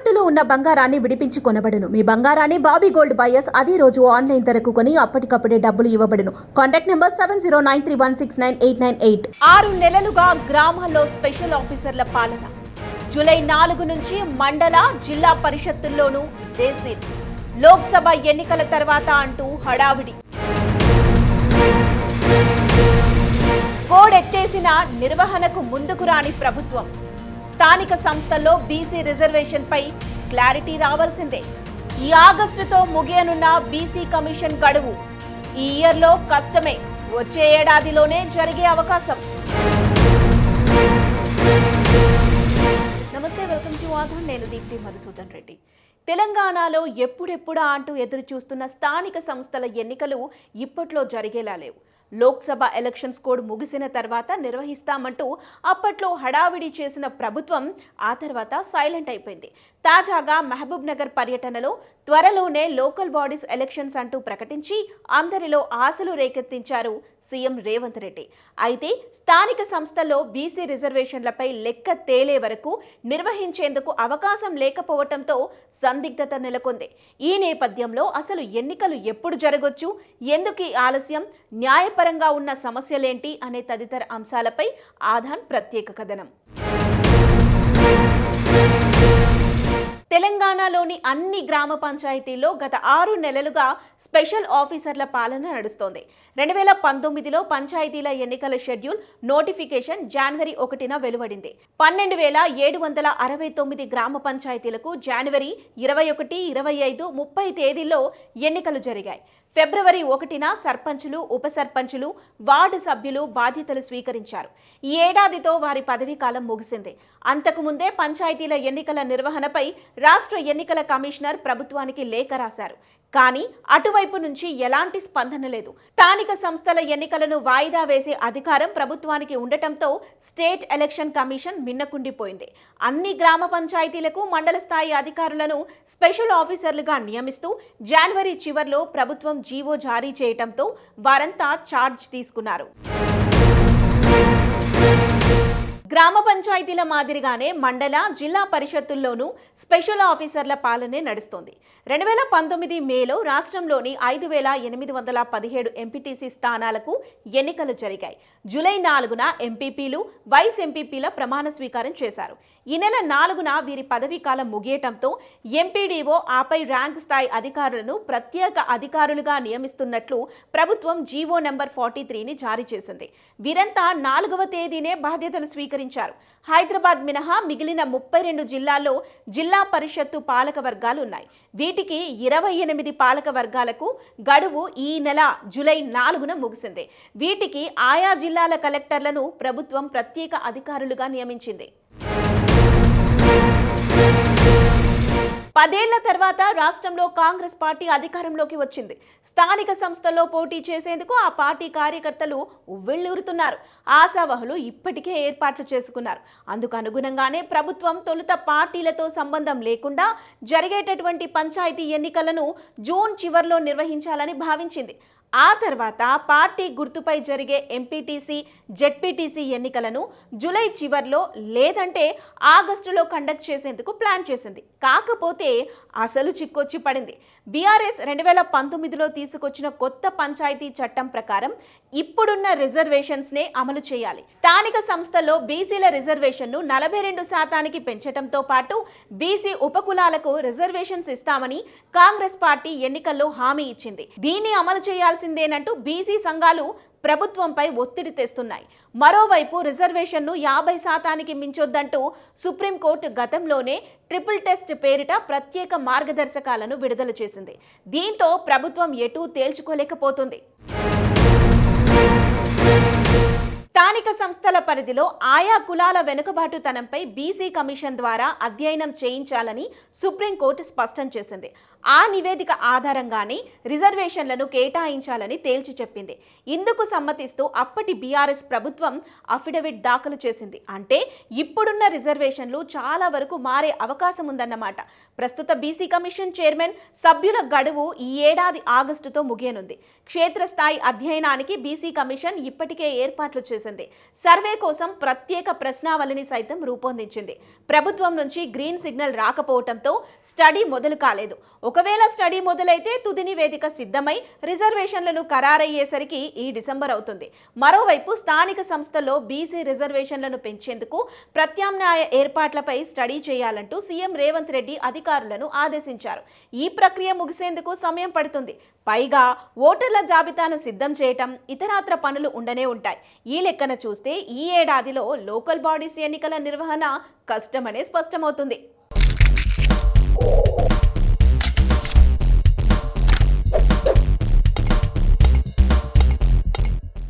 తాకట్టులో ఉన్న బంగారాన్ని విడిపించి కొనబడును. మీ బంగారాన్ని బాబీ గోల్డ్ బయర్స్ అదే రోజు ఆన్లైన్ ధరకు కొని అప్పటికప్పుడే డబ్బులు ఇవ్వబడును. Contact number seven zero nine three one six nine eight nine eight. ఆరు నెలలుగా గ్రామాల్లో స్పెషల్ ఆఫీసర్ల పాలన. జూలై నాలుగు నుంచి మండల జిల్లా పరిషత్తుల్లోనూ దేశీ లోక్సభ ఎన్నికల తర్వాత అంటూ హడావిడి. కోడెత్తేసిన నిర్వహణకు ముందుకు రాని ప్రభుత్వం. స్థానిక సంస్థల్లో బీసీ రిజర్వేషన్పై క్లారిటీ రావాల్సిందే. ఈ ఆగస్టుతో ముగియనున్న బీసీ కమిషన్ గడువు. ఈ ఇయర్లో కష్టమే. వచ్చే ఏడాదిలోనే జరిగే అవకాశం. నమస్తే వెల్కమ్ టు ఆధార్. నేను దీప్తి మధుసూదన్ రెడ్డి. తెలంగాణలో ఎప్పుడెప్పుడా అంటూ ఎదురు చూస్తున్న స్థానిక సంస్థల ఎన్నికలు ఇప్పట్లో జరిగేలా లేవు. లోక్సభ ఎలక్షన్స్ కోడ్ ముగిసిన తర్వాత నిర్వహిస్తామంటూ అప్పట్లో హడావిడి చేసిన ప్రభుత్వం ఆ తర్వాత సైలెంట్ అయిపోయింది. తాజాగా మహబూబ్ నగర్ పర్యటనలో త్వరలోనే లోకల్ బాడీస్ ఎలక్షన్స్ అంటూ ప్రకటించి అందరిలో ఆశలు రేకెత్తించారు సీఎం రేవంత్ రెడ్డి. అయితే స్థానిక సంస్థల్లో బీసీ రిజర్వేషన్లపై లెక్క తేలే వరకు నిర్వహించేందుకు అవకాశం లేకపోవటంతో సందిగ్ధత నెలకొంది. ఈ నేపథ్యంలో అసలు ఎన్నికలు ఎప్పుడు జరగొచ్చు? ఎందుకు ఈ ఆలస్యం? న్యాయపరంగా ఉన్న సమస్యలేంటి? అనే తదితర అంశాలపై ఆధాన్ ప్రత్యేక కథనం. తెలంగాణలోని అన్ని గ్రామ పంచాయతీల్లో గత ఆరు నెలలుగా స్పెషల్ ఆఫీసర్ల పాలన నడుస్తోంది. రెండు వేల పంతొమ్మిదిలో పంచాయతీల ఎన్నికల షెడ్యూల్ నోటిఫికేషన్ జనవరి ఒకటిన వెలువడింది. పన్నెండు వేల ఏడు వందల అరవై తొమ్మిది గ్రామ పంచాయతీలకు జనవరి ఇరవై ఒకటి ఇరవై ఐదు ముప్పై తేదీల్లో ఎన్నికలు జరిగాయి. ఫిబ్రవరి ఒకటిన సర్పంచులు ఉప సర్పంచులు వార్డు సభ్యులు బాధ్యతలు స్వీకరించారు. ఈ ఏడాదితో వారి పదవీ కాలం ముగిసింది. అంతకుముందే పంచాయతీల ఎన్నికల నిర్వహణపై రాష్ట్ర ఎన్నికల కమిషనర్ ప్రభుత్వానికి లేఖ రాశారు. కానీ అటువైపు నుంచి ఎలాంటి స్పందన లేదు. స్థానిక సంస్థల ఎన్నికలను వాయిదా వేసే అధికారం ప్రభుత్వానికి ఉండటంతో స్టేట్ ఎలక్షన్ కమిషన్ మిన్నకుండిపోయింది. అన్ని గ్రామ పంచాయతీలకు మండల స్థాయి అధికారులను స్పెషల్ ఆఫీసర్లుగా నియమిస్తూ జనవరి చివర్లో ప్రభుత్వం జీవో జారీ చేయడంతో వారంతా ఛార్జ్ తీసుకున్నారు. గ్రామ పంచాయతీల మాదిరిగానే మండల జిల్లా పరిషత్తుల్లోనూ స్పెషల్ ఆఫీసర్ల పాలనే నడుస్తోంది. రెండు వేల పంతొమ్మిది మేలో రాష్ట్రంలోని ఐదు వేల ఎనిమిది వందల పదిహేడు ఎంపీటీసీ స్థానాలకు ఎన్నికలు జరిగాయి. జూలై నాలుగున ఎంపీపీలు వైస్ ఎంపీపీల ప్రమాణ స్వీకారం చేశారు. ఈ నెల నాలుగున వీరి పదవీ కాలం ముగియటంతో ఎంపీడీఓ ఆపై ర్యాంక్ స్థాయి అధికారులను ప్రత్యేక అధికారులుగా నియమిస్తున్నట్లు ప్రభుత్వం జీవో నెంబర్ ఫార్టీ త్రీని జారీ చేసింది. వీరంతా నాలుగవ తేదీనే బాధ్యతలు స్వీకరించారు. హైదరాబాద్ మినహా మిగిలిన ముప్పై రెండు జిల్లాల్లో జిల్లా పరిషత్తు పాలక వర్గాలు ఉన్నాయి వీటికి ఇరవై ఎనిమిది పాలక వర్గాలకు గడువు ఈ నెల జూలై నాలుగున ముగిసింది. వీటికి ఆయా జిల్లాల కలెక్టర్లను ప్రభుత్వం ప్రత్యేక అధికారులుగా నియమించింది. పదేళ్ళ తర్వాత రాష్ట్రంలో కాంగ్రెస్ పార్టీ అధికారంలోకి వచ్చింది. స్థానిక సంస్థల్లో పోటీ చేసేందుకు ఆ పార్టీ కార్యకర్తలు ఉవ్వెళ్ళూరుతున్నారు. ఆశావహులు ఇప్పటికే ఏర్పాట్లు చేసుకున్నారు. అందుకు అనుగుణంగానే ప్రభుత్వం తొలుత పార్టీలతో సంబంధం లేకుండా జరిగేటటువంటి పంచాయతీ ఎన్నికలను జూన్ చివర్లో నిర్వహించాలని భావించింది. ఆ తర్వాత పార్టీ గుర్తుపై జరిగే ఎంపీటీసీ జెడ్పీటీసీ ఎన్నికలను జూలై చివర్లో లేదంటే ఆగస్టులో కండక్ట్ చేసేందుకు ప్లాన్ చేసింది. కాకపోతే అసలు చిక్కొచ్చి పడింది. బీఆర్ఎస్ రెండు వేల పంతొమ్మిదిలో తీసుకొచ్చిన కొత్త పంచాయతీ చట్టం ప్రకారం ఇప్పుడున్న రిజర్వేషన్స్నే అమలు చేయాలి. స్థానిక సంస్థల్లో బీసీల రిజర్వేషన్ను నలభై రెండు శాతానికి పెంచడంతో పాటు బీసీ ఉపకులాలకు రిజర్వేషన్స్ ఇస్తామని కాంగ్రెస్ పార్టీ ఎన్నికల్లో హామీ ఇచ్చింది. దీన్ని అమలు చేయాల్సిందేనంటూ బీసీ సంఘాలు ప్రభుత్వంపై ఒత్తిడి తెస్తున్నాయి. మరోవైపు రిజర్వేషన్ను యాభై శాతానికి మించొద్దంటూ సుప్రీంకోర్టు గతంలోనే ట్రిపుల్ టెస్ట్ పేరిట ప్రత్యేక మార్గదర్శకాలను విడుదల చేసింది. దీంతో ప్రభుత్వం ఎటూ తేల్చుకోలేకపోతుంది. స్థానిక సంస్థల పరిధిలో ఆయా కులాల వెనుకబాటుతనంపై బీసీ కమిషన్ ద్వారా అధ్యయనం చేయించాలని సుప్రీంకోర్టు స్పష్టం చేసింది. ఆ నివేదిక ఆధారంగానే రిజర్వేషన్లను కేటాయించాలని తేల్చి చెప్పింది. ఇందుకు సమ్మతిస్తూ అప్పటి బీఆర్ఎస్ ప్రభుత్వం అఫిడవిట్ దాఖలు చేసింది. అంటే ఇప్పుడున్న రిజర్వేషన్లు చాలా వరకు మారే అవకాశం ఉందన్నమాట. ప్రస్తుత బీసీ కమిషన్ చైర్మన్ సభ్యుల గడువు ఈ ఏడాది ఆగస్టుతో ముగియనుంది. క్షేత్రస్థాయి అధ్యయనానికి బీసీ కమిషన్ ఇప్పటికే ఏర్పాట్లు చేసింది. సర్వే కోసం ప్రత్యేక ప్రశ్నావళిని సైతం రూపొందించింది. ప్రభుత్వం నుంచి గ్రీన్ సిగ్నల్ రాకపోవడంతో స్టడీ మొదలు కాలేదు. ఒకవేళ స్టడీ మొదలైతే తుది నివేదిక సిద్ధమై రిజర్వేషన్లను ఖరారయ్యేసరికి ఈ డిసెంబర్ అవుతుంది. మరోవైపు స్థానిక సంస్థల్లో బీసీ రిజర్వేషన్లను పెంచేందుకు ప్రత్యామ్నాయ ఏర్పాట్లపై స్టడీ చేయాలంటూ సీఎం రేవంత్ రెడ్డి అధికారులను ఆదేశించారు. ఈ ప్రక్రియ ముగిసేందుకు సమయం పడుతుంది. పైగా ఓటర్ల జాబితాను సిద్ధం చేయటం ఇతరాత్ర పనులు ఉండనే ఉంటాయి. ఈ లెక్కన చూస్తే ఈ ఏడాదిలో లోకల్ బాడీస్ ఎన్నికల నిర్వహణ కష్టమనే స్పష్టమవుతుంది.